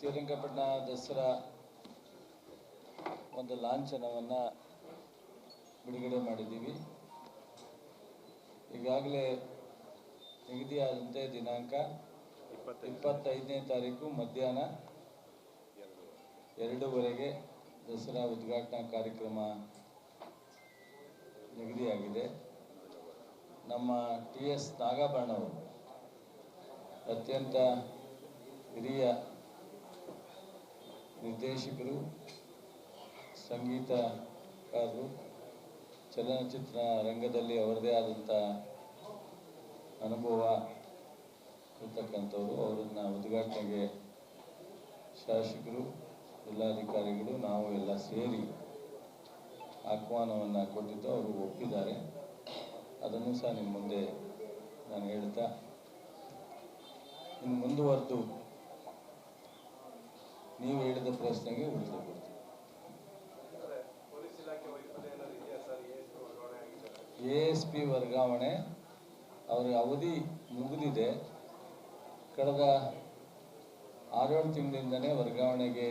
ಶ್ರೀರಂಗಪಟ್ಟಣ ದಸರಾ ಒಂದು ಲಾಂಛನವನ್ನು ಬಿಡುಗಡೆ ಮಾಡಿದ್ದೀವಿ. ಈಗಾಗಲೇ ನಿಗದಿಯಾದಂತೆ ದಿನಾಂಕ ಇಪ್ಪತ್ತೈದನೇ ತಾರೀಕು ಮಧ್ಯಾಹ್ನ ಎರಡೂವರೆಗೆ ದಸರಾ ಉದ್ಘಾಟನಾ ಕಾರ್ಯಕ್ರಮ ನಿಗದಿಯಾಗಿದೆ. ನಮ್ಮ ಟಿ ಎಸ್ ನಾಗಾಭರಣವರು ಅತ್ಯಂತ ಹಿರಿಯ ನಿರ್ದೇಶಕರು ಸಂಗೀತಕಾರರು ಚಲನಚಿತ್ರ ರಂಗದಲ್ಲಿ ಅವರದೇ ಆದಂಥ ಅನುಭವ ಇರ್ತಕ್ಕಂಥವ್ರು. ಅವರನ್ನು ಉದ್ಘಾಟನೆಗೆ ಶಾಸಕರು, ಜಿಲ್ಲಾಧಿಕಾರಿಗಳು, ನಾವು ಎಲ್ಲ ಸೇರಿ ಆಹ್ವಾನವನ್ನು ಕೊಟ್ಟಿದ್ದು ಅವರು ಒಪ್ಪಿದ್ದಾರೆ. ಅದನ್ನು ಸಹ ನಿಮ್ಮ ಮುಂದೆ ನಾನು ಹೇಳ್ತಾ, ಇನ್ನು ಮುಂದುವರೆದು ನೀವು ಹೇಳಿದ ಪ್ರಶ್ನೆಗೆ ಉತ್ತರ ಕೊಡ್ತೀನಿ. ಎ ಎಸ್ ಪಿ ವರ್ಗಾವಣೆ, ಅವರ ಅವಧಿ ಮುಗಿದಿದೆ. ಕಳೆದ ಆರೇಳು ತಿಂಗಳಿಂದನೇ ವರ್ಗಾವಣೆಗೆ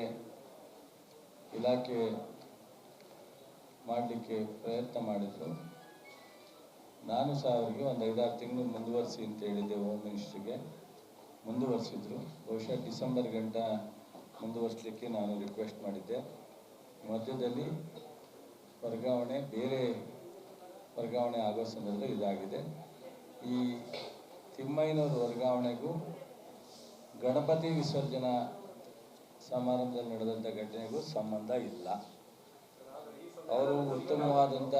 ಇಲಾಖೆ ಮಾಡಲಿಕ್ಕೆ ಪ್ರಯತ್ನ ಮಾಡಿದರು. ನಾನು ಸಹ ಅವರಿಗೆ ಒಂದು ಐದಾರು ತಿಂಗಳು ಮುಂದುವರಿಸಿ ಅಂತ ಹೇಳಿದ್ದೆ ಹೋಮ್ ಮಿನಿಸ್ಟ್ರಿಗೆ. ಮುಂದುವರಿಸಿದ್ರು. ಬಹುಶಃ ಡಿಸೆಂಬರ್ ಗಂಟ ಮುಂದುವರಿಸಲಿಕ್ಕೆ ನಾನು ರಿಕ್ವೆಸ್ಟ್ ಮಾಡಿದ್ದೆ. ಮಧ್ಯದಲ್ಲಿ ವರ್ಗಾವಣೆ, ಬೇರೆ ವರ್ಗಾವಣೆ ಆಗೋ ಸಂದರ್ಭದಲ್ಲಿ ಇದಾಗಿದೆ. ಈ ತಿಮ್ಮಯ್ಯನವ್ರ ವರ್ಗಾವಣೆಗೂ ಗಣಪತಿ ವಿಸರ್ಜನಾ ಸಮಾರಂಭದಲ್ಲಿ ನಡೆದಂಥ ಘಟನೆಗೂ ಸಂಬಂಧ ಇಲ್ಲ. ಅವರು ಉತ್ತಮವಾದಂಥ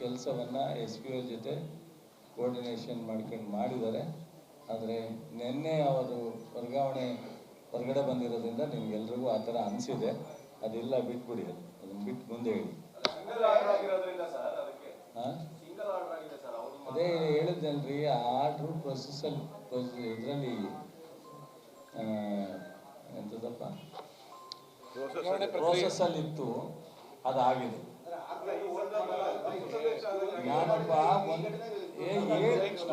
ಕೆಲಸವನ್ನು ಎಸ್ ಪಿ ಅವ್ರ ಜೊತೆ ಕೋರ್ಡಿನೇಷನ್ ಮಾಡ್ಕೊಂಡು ಮಾಡಿದ್ದಾರೆ. ಆದರೆ ನಿನ್ನೆ ಅವರು ವರ್ಗಾವಣೆ ಹೊರಗಡೆ ಬಂದಿರೋದ್ರಿಂದ ನಿಮ್ಗೆಲ್ರಿಗೂ ಆ ಥರ ಅನಿಸಿದೆ. ಅದೆಲ್ಲ ಬಿಟ್ಬಿಡಿ ಅದನ್ನು ಬಿಟ್ಟು ಮುಂದೆ ಹೇಳಿ. ಸಿಂಗಲ್ ಆರ್ಡರ್ ಆಗಿರೋದ್ರಿಂದ ಸರ್ ಅದಕ್ಕೆ. ಹಾಂ? ಸಿಂಗಲ್ ಆರ್ಡರ್ ಆಗಿದೆ ಸರ್ ಅವರು ಅದೇ ಹೇಳಿದ್ನಲ್ರಿ ಆರ್ಡ್ರು ಪ್ರೊಸೆಸಲ್ ಇದರಲ್ಲಿ ಎಂಥದಪ್ಪ ಪ್ರೋಸೆಸ್ಸಲ್ಲಿ ಇತ್ತು ಅದಾಗಿದೆ. ನಾನೊಬ್ಬ ಒಂದು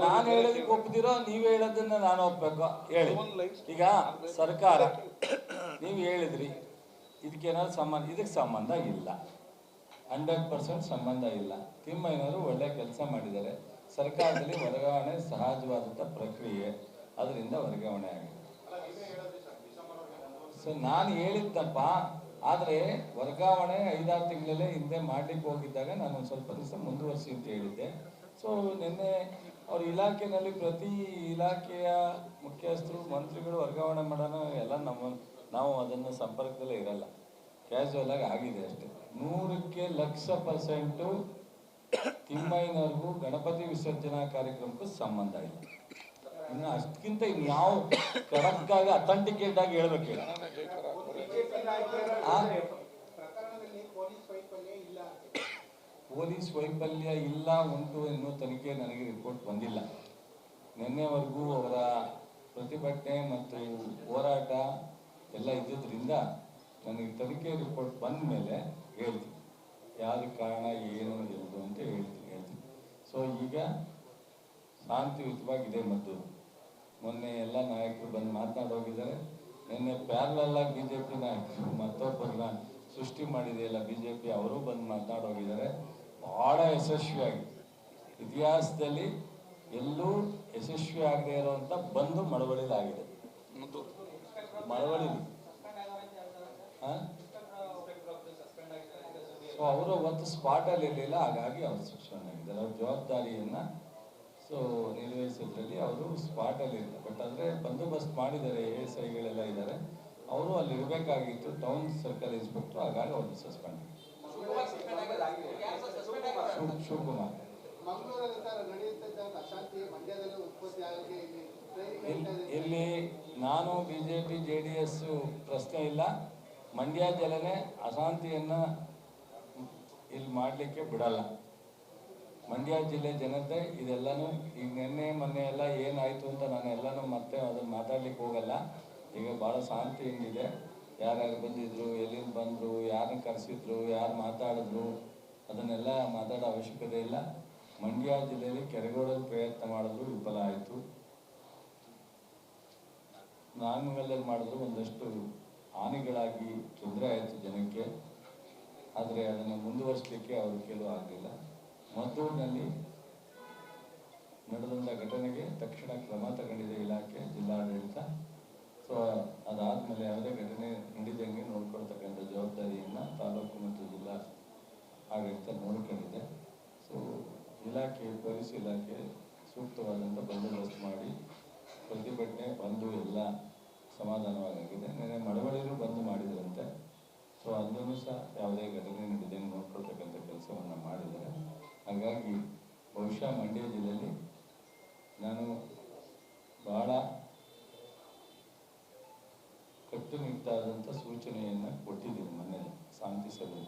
ನಾನು ಹೇಳೋದಕ್ಕೆ ಒಪ್ಪದಿರೋ ನೀವು ಹೇಳೋದನ್ನ ನಾನು ಒಪ್ಪಬೇಕು ಹೇಳಿ. ಈಗ ಸರ್ಕಾರ, ನೀವು ಹೇಳಿದ್ರಿ ಇದಕ್ಕೇನಾದ್ರು ಸಂಬಂಧ, ಇದಕ್ಕೆ ಸಂಬಂಧ ಇಲ್ಲ. ಹಂಡ್ರೆಡ್ ಪರ್ಸೆಂಟ್ ಸಂಬಂಧ ಇಲ್ಲ. ತಿಮ್ಮಯ್ಯನವರು ಒಳ್ಳೆ ಕೆಲಸ ಮಾಡಿದ್ದಾರೆ, ಸರ್ಕಾರದಲ್ಲಿ ವರ್ಗಾವಣೆ ಸಹಜವಾದಂಥ ಪ್ರಕ್ರಿಯೆ ಅದರಿಂದ ವರ್ಗಾವಣೆ ಆಗಿದೆ. ಸೊ ನಾನು ಹೇಳಿದ್ದಪ್ಪ, ಆದರೆ ವರ್ಗಾವಣೆ ಐದಾರು ತಿಂಗಳಲ್ಲೇ ಹಿಂದೆ ಮಾಡ್ಲಿಕ್ಕೆ ಹೋಗಿದ್ದಾಗ ನಾನು ಒಂದು ಸ್ವಲ್ಪ ದಿವಸ ಮುಂದುವರಿಸಿ ಅಂತ ಹೇಳಿದ್ದೆ. ಸೊ ನಿನ್ನೆ ಅವ್ರ ಇಲಾಖೆಯಲ್ಲಿ ಪ್ರತಿ ಇಲಾಖೆಯ ಮುಖ್ಯಸ್ಥರು, ಮಂತ್ರಿಗಳು ವರ್ಗಾವಣೆ ಮಾಡೋಣ, ಎಲ್ಲ ನಮ್ಮ, ನಾವು ಅದನ್ನು ಸಂಪರ್ಕದಲ್ಲೇ ಇರಲ್ಲ. ಕ್ಯಾಶುವಲ್ ಆಗಿ ಆಗಿದೆ ಅಷ್ಟೇ. ನೂರಕ್ಕೆ ಲಕ್ಷ ಪರ್ಸೆಂಟು ತಿಮ್ಮಯ್ಯನವ್ರಿಗೂ ಗಣಪತಿ ವಿಸರ್ಜನಾ ಕಾರ್ಯಕ್ರಮಕ್ಕೂ ಸಂಬಂಧ ಇಲ್ಲ. ಇನ್ನು ಅಷ್ಟಕ್ಕಿಂತ ಇನ್ಯಾವ ಕಡಕ್ಕಾಗ ಅಥೆಂಟಿಕೇಟ್ ಆಗಿ ಹೇಳ್ಬೇಕು ಹೇಳಿ. ಆ? ಪ್ರಕರಣದಲ್ಲಿ ಪೊಲೀಸ್ ವೈಫಲ್ಯ ಇಲ್ಲ ಅಂತ ಪೊಲೀಸ್ ವೈಫಲ್ಯ ಇಲ್ಲ ಉಂಟು ಎನ್ನುವ ತನಿಖೆ ನನಗೆ ರಿಪೋರ್ಟ್ ಬಂದಿಲ್ಲ. ನಿನ್ನೆವರೆಗೂ ಅವರ ಪ್ರತಿಭಟನೆ ಮತ್ತು ಹೋರಾಟ ಎಲ್ಲ ಇದ್ದಿದ್ದರಿಂದ ನನಗೆ ತನಿಖೆ ರಿಪೋರ್ಟ್ ಬಂದ ಮೇಲೆ ಹೇಳ್ತೀನಿ. ಯಾರ ಕಾರಣ, ಏನು ಎಂದು ಅಂತ ಹೇಳ್ತೀನಿ ಹೇಳ್ತೀನಿ. ಸೊ ಈಗ ಶಾಂತಿಯುತವಾಗಿದೆ ಮತ್ತು ಮೊನ್ನೆ ಎಲ್ಲ ನಾಯಕರು ಬಂದು ಮಾತನಾಡೋಗಿದ್ದಾರೆ ನಿನ್ನೆ ಪ್ಯಾರಲಲ್ ಆಗಿ ಬಿ ಜೆ ಪಿ ನಾಯಕರು ಮತ್ತೊಬ್ಬರನ್ನ ಸೃಷ್ಟಿ ಮಾಡಿದೆಯಲ್ಲ ಬಿ ಜೆ ಪಿ ಅವರು ಬಂದು ಮಾತನಾಡಿ ಹೋಗಿದ್ದಾರೆ ಬಹಳ ಯಶಸ್ವಿಯಾಗಿದೆ. ಇತಿಹಾಸದಲ್ಲಿ ಎಲ್ಲೂ ಯಶಸ್ವಿ ಆಗದೆ ಇರುವಂತ ಬಂದು ಮಳವಳಿಲಾಗಿದೆ ಮಳವಳಿಲಿ ಸೊ ಅವರು ಒಂದು ಸ್ಪಾಟಲ್ಲಿ ಇರಲಿಲ್ಲ ಹಾಗಾಗಿ ಅವರು ಸಸ್ಪೆಂಡ್ ಆಗಿದ್ದಾರೆ ಅವ್ರ ಜವಾಬ್ದಾರಿಯನ್ನ ಸೊ ನಿರ್ವಹಿಸೋದ್ರಲ್ಲಿ ಅವರು ಸ್ಪಾಟಲ್ಲಿ ಇಲ್ಲ ಬಟ್ ಅಂದ್ರೆ ಬಂದೋಬಸ್ತ್ ಮಾಡಿದ್ದಾರೆ ಎ ಎಸ್ ಐಗಳೆಲ್ಲ ಇದ್ದಾರೆ. ಅವರು ಅಲ್ಲಿ ಇರಬೇಕಾಗಿತ್ತು ಟೌನ್ ಸರ್ಕಲ್ ಇನ್ಸ್ಪೆಕ್ಟರ್ ಹಾಗಾಗಿ ಅವರು ಸಸ್ಪೆಂಡ್ ಶಿವಕುಮಾರ್ ಇಲ್ಲಿ ನಾನು B J P J D S ಪ್ರಶ್ನೆ ಇಲ್ಲ. ಮಂಡ್ಯ ಜಲನೆ ಅಶಾಂತಿಯನ್ನು ಇಲ್ಲಿ ಮಾಡಲಿಕ್ಕೆ ಬಿಡಲ್ಲ. ಮಂಡ್ಯ ಜಿಲ್ಲೆ ಜನತೆ ಇದೆಲ್ಲನೂ ಈಗ ನಿನ್ನೆ ಮೊನ್ನೆ ಎಲ್ಲ ಏನಾಯಿತು ಅಂತ ನಾನು ಎಲ್ಲನೂ ಮತ್ತೆ ಅದನ್ನು ಮಾತಾಡ್ಲಿಕ್ಕೆ ಹೋಗಲ್ಲ. ಈಗ ಭಾಳ ಶಾಂತಿಯಿಂದಿದೆ ಯಾರ್ಯಾರು ಬಂದಿದ್ರು ಎಲ್ಲಿಂದ ಬಂದರು ಯಾರನ್ನ ಕರೆಸಿದ್ರು ಯಾರು ಮಾತಾಡಿದ್ರು ಅದನ್ನೆಲ್ಲ ಮಾತಾಡೋ ಅವಶ್ಯಕತೆ ಇಲ್ಲ. ಮಂಡ್ಯ ಜಿಲ್ಲೆಯಲ್ಲಿ ಕೆರೆಗೋಡಲ್ಲಿ ಪ್ರಯತ್ನ ಮಾಡಿದ್ರು ವಿಫಲ ಆಯಿತು. ನಾಂಗಲ್ಲಲ್ಲಿ ಮಾಡಿದ್ರು ಒಂದಷ್ಟು ಹಾನಿಗಳಾಗಿ ತೊಂದರೆ ಆಯಿತು ಜನಕ್ಕೆ. ಆದರೆ ಅದನ್ನು ಮುಂದುವರಿಸಲಿಕ್ಕೆ ಅವರು ಕೆಲವು ಆಗಲಿಲ್ಲ. ಮದ್ದೂರಿನಲ್ಲಿ ನಡೆದಂಥ ಘಟನೆಗೆ ತಕ್ಷಣ ಆಡಳಿತ ನೋಡ್ಕೊಂಡಿದ್ದೆ. ಸೊ ಇಲಾಖೆ, ಪೊಲೀಸ್ ಇಲಾಖೆ ಸೂಕ್ತವಾದಂಥ ಬಂದೋಬಸ್ತ್ ಮಾಡಿ, ಪ್ರತಿಭಟನೆ ಬಂದು ಎಲ್ಲ ಸಮಾಧಾನವಾಗಿದೆ ನೆನೆ ಮಳವಳ್ಳಿನೂ ಬಂದು ಮಾಡಿದ್ರಂತೆ. ಸೊ ಅಲ್ಲೂ ಸಹ ಯಾವುದೇ ಘಟನೆ ನಡೆದಂಗೆ ನೋಡ್ಕೊಳ್ತಕ್ಕಂಥ ಕೆಲಸವನ್ನು ಮಾಡಿದ್ದಾರೆ. ಹಾಗಾಗಿ ಬಹುಶಃ ಮಂಡ್ಯ ಜಿಲ್ಲೆಯಲ್ಲಿ ನಾನು ಭಾಳ ಕಟ್ಟುನಿಟ್ಟಾದಂಥ ಸೂಚನೆಯನ್ನು ಕೊಟ್ಟಿದ್ದೀನಿ ಮನೆಯಲ್ಲಿ ಶಾಂತಿ ಸಭೆ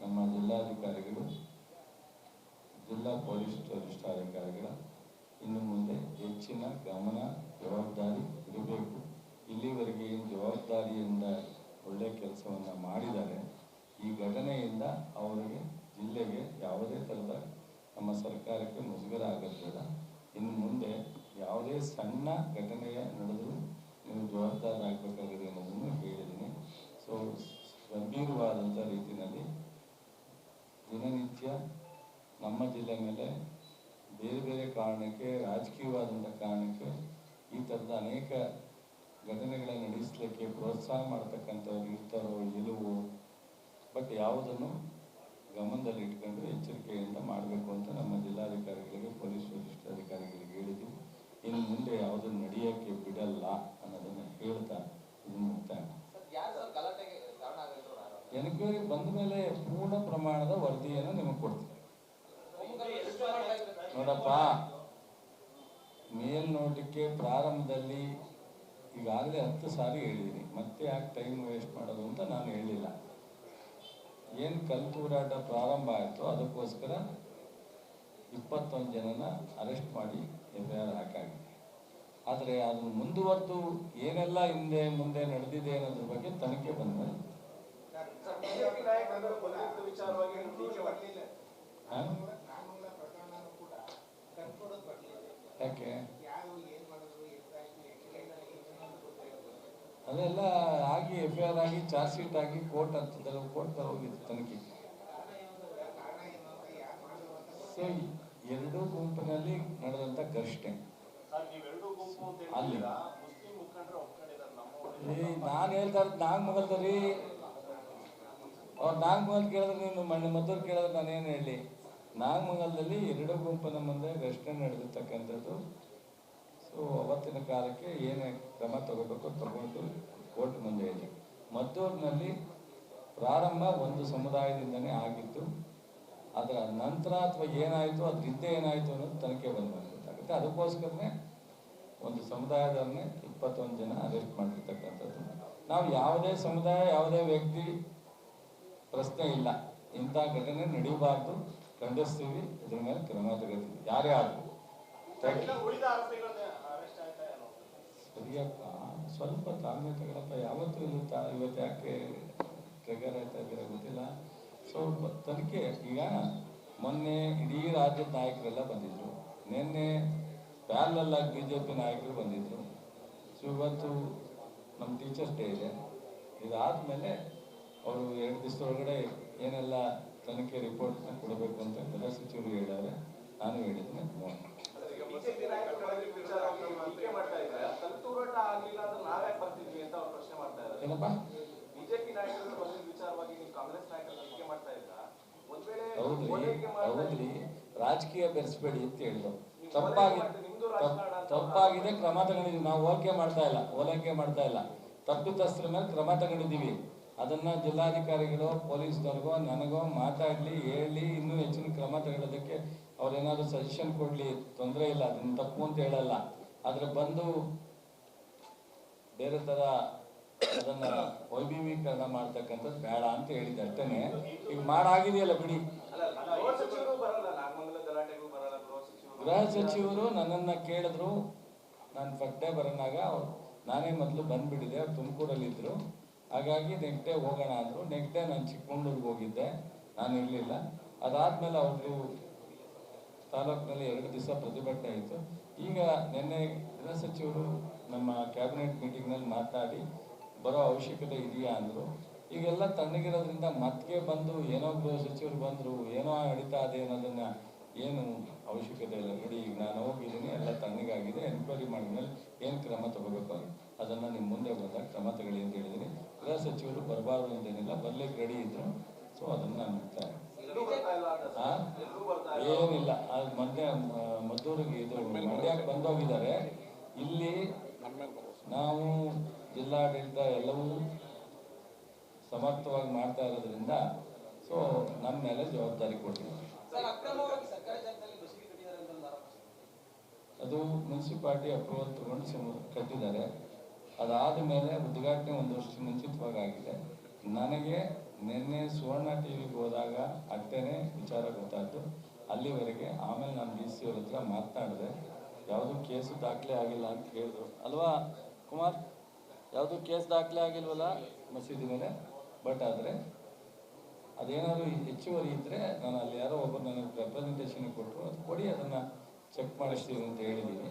ನಮ್ಮ ಜಿಲ್ಲಾಧಿಕಾರಿಗಳು, ಜಿಲ್ಲಾ ಪೊಲೀಸ್ ವರಿಷ್ಠಾಧಿಕಾರಿಗಳ, ಇನ್ನು ಮುಂದೆ ಹೆಚ್ಚಿನ ಗಮನ, ಜವಾಬ್ದಾರಿ ಇರಬೇಕು. ಇಲ್ಲಿವರೆಗೆ ಏನು ಜವಾಬ್ದಾರಿಯಿಂದ ಒಳ್ಳೆ ಕೆಲಸವನ್ನು ಮಾಡಿದ್ದಾರೆ. ಈ ಘಟನೆಯಿಂದ ಅವರಿಗೆ ಜಿಲ್ಲೆಗೆ ಯಾವುದೇ ಥರದ ನಮ್ಮ ಸರ್ಕಾರಕ್ಕೆ ಮುಜುಗರ ಆಗಬೇಡ. ಬೇಡ ಇನ್ನು ಮುಂದೆ ಯಾವುದೇ ಸಣ್ಣ ಘಟನೆಯ ನಡೆದರೂ ನೀವು ಜವಾಬ್ದಾರಿ ಆಗಬೇಕಾಗಿದೆ ಅನ್ನೋದನ್ನು ಹೇಳಿದ್ದೀನಿ. ಸೊ ಗಂಭೀರವಾದಂಥ ರೀತಿಯಲ್ಲಿ ನಮ್ಮ ಜಿಲ್ಲೆ ಮೇಲೆ ಬೇರೆ ಬೇರೆ ಕಾರಣಕ್ಕೆ ರಾಜಕೀಯವಾದಂಥ ಕಾರಣಕ್ಕೆ ಈ ಥರದ ಅನೇಕ ಘಟನೆಗಳನ್ನು ನಡೆಸಲಿಕ್ಕೆ ಪ್ರೋತ್ಸಾಹ ಮಾಡ್ತಕ್ಕಂಥವ್ರು ಇರ್ತಾರೋ ಇಲ್ಲವೋ ಬಟ್ ಯಾವುದನ್ನು ಗಮನದಲ್ಲಿ ಇಟ್ಕೊಂಡು ಎಚ್ಚರಿಕೆಯಿಂದ ಮಾಡಬೇಕು ಅಂತ ನಮ್ಮ ಜಿಲ್ಲಾಧಿಕಾರಿಗಳಿಗೆ ಪೊಲೀಸ್ ವರಿಷ್ಠಾಧಿಕಾರಿಗಳಿಗೆ ಹೇಳಿದ್ದೀವಿ. ಇನ್ನು ಮುಂದೆ ಯಾವುದನ್ನು ನಡೆಯೋಕ್ಕೆ ಬಿಡಲ್ಲ ಅನ್ನೋದನ್ನು ಹೇಳ್ತಾ ಇದನ್ನು ಮುಕ್ತಾಯ? ಎನ್ಕ್ವೈರಿ ಬಂದ ಮೇಲೆ ಪೂರ್ಣ ಪ್ರಮಾಣದ ವರದಿಯನ್ನು ನಿಮಗೆ ಕೊಡ್ತೀನಿ ಒಮ್ಮುಖ ಎಷ್ಟು ಮಾಡ್ತಾ ಇದ್ರು? ನೋಡಪ್ಪ ಮೇಲ್ನೋಟಕ್ಕೆ ಪ್ರಾರಂಭದಲ್ಲಿ ಈಗಾಗಲೇ ಹತ್ತು ಸಾರಿ ಹೇಳಿದ್ದೀನಿ. ಮತ್ತೆ ಯಾಕೆ ಟೈಮ್ ವೇಸ್ಟ್ ಮಾಡೋದು ಅಂತ ನಾನು ಹೇಳಿಲ್ಲ. ಏನು ಕಲ್ತೂರಾಟ ಪ್ರಾರಂಭ ಆಯಿತು ಅದಕ್ಕೋಸ್ಕರ ಇಪ್ಪತ್ತೊಂದು ಜನನ ಅರೆಸ್ಟ್ ಮಾಡಿ ಎಫ್ ಐ ಆರ್ ಹಾಕಾಗಿದೆ. ಆದರೆ ಅದು ಮುಂದುವರೆದು ಏನೆಲ್ಲ ಹಿಂದೆ ಮುಂದೆ ನಡೆದಿದೆ ಅನ್ನೋದ್ರ ಬಗ್ಗೆ ತನಿಖೆ ಬಂದಮೇಲೆ ಯಾಕೆ ಅದೆಲ್ಲ ಆಗಿ ಎಫ್ ಐ ಆರ್ ಆಗಿ ಚಾರ್ಜ್ ಶೀಟ್ ಆಗಿ ಕೋರ್ಟ್ ಅಂತದಲ್ಲ ಕೋರ್ಟ್ ತರ ಹೋಗಿತ್ತು ತನಿಖೆ. ಸೊ ಎರಡೂ ಗುಂಪಿನಲ್ಲಿ ನಡೆದಂಥ ಘರ್ಷಣೆ. ಅಲ್ಲಿ. ನಾನು ಹೇಳ್ತಾ ಇರೋದು ನಾಗಮಗಲ್ದರಿ ಅವ್ರು ನಾಗಮಗಲ್ ಕೇಳಿದ್ರೆ ನೀನು ಮಣ್ಣು ಮದ್ದವ್ರು ಕೇಳಿದ್ರೆ ನಾನೇನು ಹೇಳಿ? ನಾಗಮಂಗಲದಲ್ಲಿ ಎರಡು ಗುಂಪಿನ ಮುಂದೆ ಘರ್ಷಣೆ ನಡೆದಿರ್ತಕ್ಕಂಥದ್ದು. ಸೊ ಅವತ್ತಿನ ಕಾಲಕ್ಕೆ ಏನೇ ಕ್ರಮ ತಗೋಬೇಕು ತಗೊಂಡು ಕೋರ್ಟ್ ಮುಂದೆ ಇದೆ. ಮದ್ದೂರಿನಲ್ಲಿ ಪ್ರಾರಂಭ ಒಂದು ಸಮುದಾಯದಿಂದನೇ ಆಗಿತ್ತು ಅದರ ನಂತರ ಅಥವಾ ಏನಾಯಿತು ಅದರಿಂದ ಏನಾಯಿತು ಅನ್ನೋದು ತನಿಖೆ ಬಂದು ಗೊತ್ತಾಗುತ್ತೆ ಅದಕ್ಕೋಸ್ಕರನೇ ಒಂದು ಸಮುದಾಯದವ್ರನ್ನೇ ಇಪ್ಪತ್ತೊಂದು ಜನ ಅರೆಸ್ಟ್ ಮಾಡಿರ್ತಕ್ಕಂಥದ್ದು ನಾವು ಯಾವುದೇ ಸಮುದಾಯ, ಯಾವುದೇ ವ್ಯಕ್ತಿ ಪ್ರಶ್ನೆ ಇಲ್ಲ. ಇಂಥ ಘಟನೆ ನಡೀಬಾರ್ದು. ಖಂಡಿಸ್ತೀವಿ. ಇದ್ರ ಮೇಲೆ ಕ್ರಮ ತಗೋತೀವಿ ಯಾರೇ ಆಯ್ತಾ ಸರಿಯಪ್ಪ ಸ್ವಲ್ಪ ತಾಳ್ಮೆ ತಗೊಳಪ್ಪ. ಯಾವತ್ತೂ ತಾ ಇವತ್ತು ಯಾಕೆ ಟ್ರಿಗರ್ ಆಯ್ತಾ ಇದ್ದೀರಾ ಗೊತ್ತಿಲ್ಲ. ಸೊ ಬ- ತನಿಖೆ. ಈಗ ಮೊನ್ನೆ ಇಡೀ ರಾಜ್ಯದ ನಾಯಕರೆಲ್ಲ ಬಂದಿದ್ರು. ನಿನ್ನೆ ಪ್ಯಾರಲಲ್ ಆಗಿ ಬಿ ಜೆ ಪಿ ನಾಯಕರು ಬಂದಿದ್ರು. ಸೊ ಇವತ್ತು ನಮ್ಮ ಟೀಚರ್ಸ್ ಡೇ ಇದೆ. ಇದಾದ್ಮೇಲೆ ಅವರು ಎರಡು ದಿವಸದೊಳಗಡೆ ಏನೆಲ್ಲ ತನಿಖೆ ರಿಪೋರ್ಟ್ನ ಕೊಡಬೇಕು ಅಂತ ಗೃಹ ಸಚಿವರು ಹೇಳಿದ್ದಾರೆ. ನಾನು ಹೇಳಿದ್ದೀನಿ ಏನಪ್ಪ? ಹೌದ್ರಿ ರಾಜಕೀಯ ಬೆರೆಸ್ಬೇಡಿ ಅಂತ ಹೇಳಿದ್ರು. ತಪ್ಪಾಗಿ ತಪ್ಪಾಗಿದೆ ಕ್ರಮ ತಗೊಂಡಿದೀವಿ ನಾವು ಹೋಲಿಕೆ ಮಾಡ್ತಾ ಇಲ್ಲ. ಹೋಲಿಕೆ ಮಾಡ್ತಾ ಇಲ್ಲ. ತಪ್ಪಿತಸ್ಥರ ಮೇಲೆ ಕ್ರಮ ತಗೊಂಡಿದ್ದೀವಿ. ಅದನ್ನ ಜಿಲ್ಲಾಧಿಕಾರಿಗಳು ಪೊಲೀಸ್ನವ್ರಿಗೋ ನನಗೋ ಮಾತಾಡ್ಲಿ, ಹೇಳಿ, ಇನ್ನೂ ಹೆಚ್ಚಿನ ಕ್ರಮ ತಗೊಳ್ಳೋದಕ್ಕೆ ಅವ್ರೇನಾದ್ರು ಸಜೆಷನ್ ಕೊಡ್ಲಿ, ತೊಂದರೆ ಇಲ್ಲ, ಅದನ್ನ ತಪ್ಪು ಅಂತ ಹೇಳಲ್ಲ. ಆದರೆ ಬಂದು ಬೇರೆ ತರ ಅದನ್ನ ವೈಭವೀಕರಣ ಮಾಡ್ತಕ್ಕಂಥದ್ದು ಬೇಡ ಅಂತ ಹೇಳಿದ್ದೆ ಅಷ್ಟೇನೆ. ಈಗ ಮಾಡಾಗಿದೆಯಲ್ಲ ಬಿಡಿ. ಗೃಹ ಸಚಿವರು ನನ್ನನ್ನು ಕೇಳಿದ್ರು. ನಾನು ಪಟ್ಟೆ ಬರೋನಾಗ ನಾನೇ ಮೊದಲು ಬಂದುಬಿಟ್ಟಿದೆ ಅವ್ರು ತುಮಕೂರಲ್ಲಿದ್ದರು ಹಾಗಾಗಿ ನೆಕ್ಸ್ಟ್ ಡೇ ಹೋಗೋಣ ಅಂದರು. ನೆಕ್ಸ್ಟ್ ನಾನು ಚಿಕ್ಕಮಂಗ್ಳೂರಿಗೆ ಹೋಗಿದ್ದೆ. ನಾನು ಇರಲಿಲ್ಲ. ಅದಾದಮೇಲೆ ಅವರು ತಾಲೂಕಿನಲ್ಲಿ ಎರಡು ದಿವಸ ಪ್ರತಿಭಟನೆ ಆಯಿತು ಈಗ ನಿನ್ನೆ ಗೃಹ ಸಚಿವರು ನಮ್ಮ ಕ್ಯಾಬಿನೆಟ್ ಮೀಟಿಂಗ್ನಲ್ಲಿ ಮಾತಾಡಿ, ಬರೋ ಅವಶ್ಯಕತೆ ಇದೆಯಾ ಅಂದರು. ಈಗೆಲ್ಲ ತಣ್ಣಗಿರೋದ್ರಿಂದ ಮತ್ತೆ ಬಂದು ಏನೋ ಗೃಹ ಸಚಿವರು ಬಂದರು, ಏನೋ ನಡೀತಾ ಇದೆ ಅನ್ನೋದನ್ನು ಏನು ಅವಶ್ಯಕತೆ ಇಲ್ಲ. ನೋಡಿ, ಈಗ ನಾನು ಹೋಗಿದ್ದೀನಿ, ಎಲ್ಲ ತಣ್ಣಗಾಗಿದೆ. ಎನ್ಕ್ವೈರಿ ಮಾಡಿದ್ಮೇಲೆ ಏನು ಕ್ರಮ ತಗೋಬೇಕು ಅದನ್ನು ನಿಮ್ಮ ಮುಂದೆ ಬಂದಾಗ ಕ್ರಮ ತಗೊಳ್ಳಿ ಅಂತ ಹೇಳಿದ್ದೀನಿ. ಗೃಹ ಸಚಿವರು ಬರಬಾರ್ದು ಅಂತೇನಿಲ್ಲ ಬರ್ಲಿಕ್ಕೆ ರೆಡಿ ಇದ್ರು. ಸೊ ಅದನ್ನು ನಾನು ಇಲ್ಲ ಏನಿಲ್ಲ. ಅದು ಮೊನ್ನೆ ಮದ್ದೂರಿಗೆ ಇದು ಮಂಡ್ಯಕ್ಕೆ ಬಂದೋಗಿದ್ದಾರೆ. ಇಲ್ಲಿ ನಾವು ಜಿಲ್ಲಾಡಳಿತ ಎಲ್ಲವೂ ಸಮರ್ಥವಾಗಿ ಮಾಡ್ತಾ ಇರೋದ್ರಿಂದ ಸೊ ನಮ್ಮ ಮೇಲೆ ಜವಾಬ್ದಾರಿ ಕೊಟ್ಟಿದ್ದಾರೆ. ಅದು ಮುನ್ಸಿಪಾಲ್ಟಿ ಅಪ್ರೂವಲ್ ತಗೊಂಡು ಸುಮ್ ಕಟ್ಟಿದ್ದಾರೆ. ಅದಾದ ಮೇಲೆ ಉದ್ಘಾಟನೆ ಒಂದು ವರ್ಷ ಮುಂಚಿತವಾಗಿ ಆಗಿದೆ ನನಗೆ ನಿನ್ನೆ ಸುವರ್ಣ ಟಿ ವಿಗೆ ಹೋದಾಗ ಅಷ್ಟೇ ವಿಚಾರ ಗೊತ್ತಾಯಿತು. ಅಲ್ಲಿವರೆಗೆ ಆಮೇಲೆ ನಾನು ಡಿ ಸಿ ಅವ್ರ ಹತ್ರ ಮಾತನಾಡಿದೆ. ಯಾವುದು ಕೇಸು ದಾಖಲೆ ಆಗಿಲ್ಲ ಅಂತ ಹೇಳಿದ್ರು. ಅಲ್ವಾ ಕುಮಾರ್? ಯಾವುದು ಕೇಸ್ ದಾಖಲೆ ಆಗಿಲ್ವಲ್ಲ ಮಸೀದಿ ಮೇಲೆ? ಬಟ್ ಆದರೆ ಅದೇನಾದ್ರು ಹೆಚ್ಚುವರಿ ಇದ್ದರೆ ನಾನು ಅಲ್ಲಿ ಯಾರೋ ಒಬ್ಬರು ನನಗೆ ರೆಪ್ರೆಸೆಂಟೇಷನ್ ಕೊಟ್ಟರು. ಅದು ಕೊಡಿ ಅದನ್ನು ಚೆಕ್ ಮಾಡಿಸ್ತೀವಿ ಅಂತ ಹೇಳಿದ್ದೀನಿ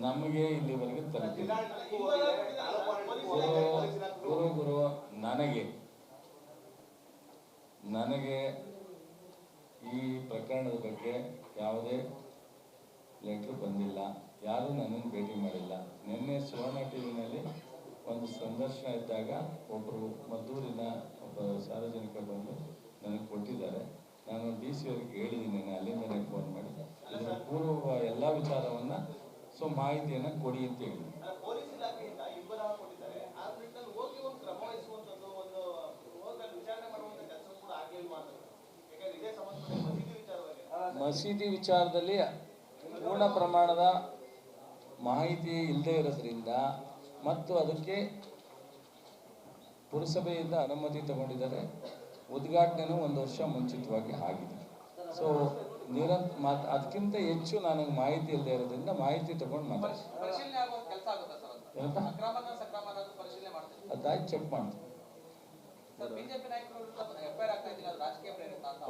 ನಮಗೆ ಇಲ್ಲಿವರೆಗೆ ತಲುಪಿಲ್ಲ. ಗುರು ನನಗೆ ನನಗೆ ಈ ಪ್ರಕರಣದ ಬಗ್ಗೆ ಯಾವುದೇ ಲೆಟ್ರ್ ಬಂದಿಲ್ಲ. ಯಾರೂ ನನ್ನನ್ನು ಭೇಟಿ ಮಾಡಿಲ್ಲ. ನಿನ್ನೆ ಸುವರ್ಣ ಟಿವಿನಲ್ಲಿ ಒಂದು ಸಂದರ್ಶನ ಇದ್ದಾಗ ಒಬ್ಬರು ಮದ್ದೂರಿನ ಒಬ್ಬ ಸಾರ್ವಜನಿಕ ಬಂದು ಡಿ ಸಿ ಅವರಿಗೆ ಹೇಳಿದ್ದೀನಿ ನಾನು ಅಲ್ಲಿಂದಲೇ ಫೋನ್ ಮಾಡಿ. ಇದರ ಪೂರ್ವ ಎಲ್ಲ ವಿಚಾರವನ್ನು ಸೊ ಮಾಹಿತಿಯನ್ನು ಕೊಡಿ ಅಂತ ಹೇಳಿ. ಮಸೀದಿ ವಿಚಾರದಲ್ಲಿ ಪೂರ್ಣ ಪ್ರಮಾಣದ ಮಾಹಿತಿ ಇಲ್ಲದೆ ಇರೋದ್ರಿಂದ ಮತ್ತು ಅದಕ್ಕೆ ಪುರಸಭೆಯಿಂದ ಅನುಮತಿ ತಗೊಂಡಿದ್ದಾರೆ. ಉದ್ಘಾಟನೆನೂ ಒಂದು ವರ್ಷ ಮುಂಚಿತವಾಗಿ ಆಗಿದೆ. ಸೊ ನಿರಂತ ಮಾತು ಅದಕ್ಕಿಂತ ಹೆಚ್ಚು ನನಗೆ ಮಾಹಿತಿ ಇಲ್ಲದೆ ಇರೋದ್ರಿಂದ ಮಾಹಿತಿ ತಗೊಂಡು ಮಾತಾಡ್ತೀನಿ ಅದಾಗಿ ಚೆಕ್ ಮಾಡ್ತೀನಿ.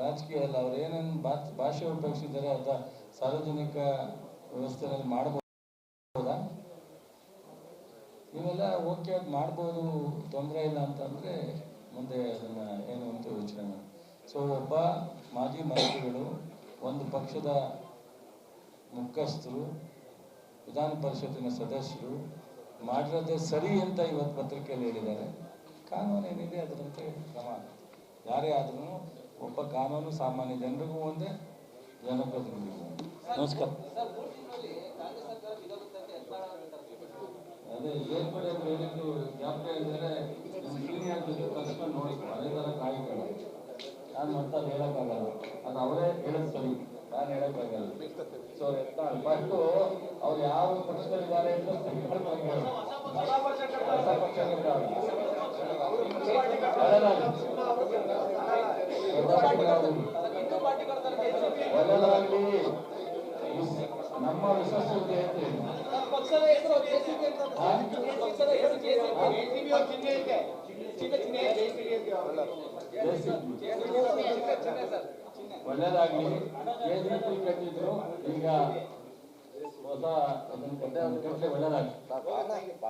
ರಾಜಕೀಯ ಅಲ್ಲ ಅವ್ರು ಏನೇನು ಭಾಷೆ ಉಪಯೋಗಿಸಿದ್ದಾರೆ ಅದ ಸಾರ್ವಜನಿಕ ವ್ಯವಸ್ಥೆಯಲ್ಲಿ ಮಾಡ್ಬೋದಾ ಇವೆಲ್ಲ ಓಕೆ ಅದು ಮಾಡ್ಬೋದು ತೊಂದರೆ ಇಲ್ಲ ಅಂತಂದರೆ ಮುಂದೆ ಅದನ್ನು ಏನು ಅಂತ ಯೋಚನೆ ಸೊ ಒಬ್ಬ ಮಾಜಿ ಮಂತ್ರಿಗಳು, ಒಂದು ಪಕ್ಷದ ಮುಖ್ಯಸ್ಥರು, ವಿಧಾನ ಪರಿಷತ್ತಿನ ಸದಸ್ಯರು ಮಾಡಿರೋದೇ ಸರಿ ಅಂತ ಇವತ್ತು ಪತ್ರಿಕೆಯಲ್ಲಿ ಹೇಳಿದ್ದಾರೆ. ಕಾನೂನು ಏನಿದೆ ಅದರಂತೆ ಕ್ರಮ ಯಾರೇ ಆದ್ರೂ ಒಬ್ಬ ಕಾನೂನು ಸಾಮಾನ್ಯ ಜನರಿಗೂ ಒಂದೇ, ಜನಪ್ರತಿನಿಧಿಗೂ ನಮಸ್ಕಾರ. ಅದೇ ಏನ್ ಕಡೆ ಹೇಳಿದ್ದು ಜ್ಞಾಪಕ ಇದ್ದರೆ ಸೀನಿಯರ್ ಜೊತೆ ಕಷ್ಟ ನೋಡಿ ಅದೇ ಥರ ಕಾಯಿಗಳು ನಾನು ಮತ್ತೆ ಹೇಳೋಕ್ಕಾಗಲ್ಲ. ಅದು ಅವರೇ ಹೇಳೋದು ಸರಿ. ನಾನು ಹೇಳೋಕ್ಕಾಗಲ್ಲ. ಸೊ ಬಟ್ಟು ಅವ್ರು ಯಾವ ಪಕ್ಷದಲ್ಲಿದ್ದಾರೆ ಅಂತ. ಹೊಸ ಪಕ್ಷ ಅವ್ರು. ಸರ್ ಒಳ್ಳೇದಾಗ್ಲಿ ಕೆಜಿಪಿ ಕಟ್ಟಿದ್ರು ಈಗ ಹೊಸ ಅದನ್ನ ಕಟ್ಟೆ ಒಳ್ಳೇದಾಗ್ಲಿ